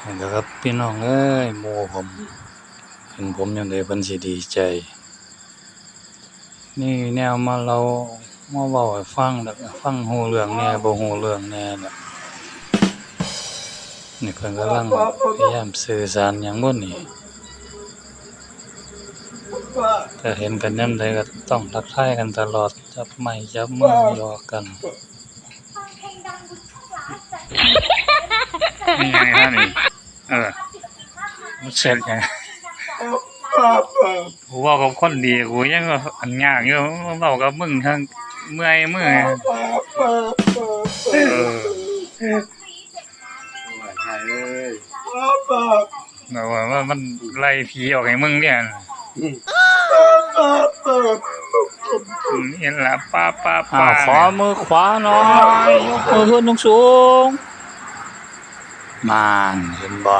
เห็นแล้วครับพี่น้องเอ้ยหมู่ผมเห็นผมยังไงเพิ่นสิดีใจ นี่แนวมาเรามาเว้าให้ฟังแล้วก็ฟังฮู้เรื่องแหน่บ่ฮู้เรื่องแหน่น่ะนี่เพิ่นกำลังพยายามสื่อสารหยังบ่นี่ถ้าเห็นกันยามใดก็ต้องทักทายกันตลอดจับไม้จับมือหยอกกัน นี่ไงฮะนี่เออมันเสร็จยังกูเว่ากับคนดีกูยังว่าอันยากอยู่เว้ากับมึงทั้งเมื่อยมือเออใช่เลยแบบว่าว่ามันไล่ผีออกให้มึงเนี่ยนี่ล่ะป้าป้าป้าขอมือขวาหน่อยยกมือขึ้นสูงๆ มานเห็นบ่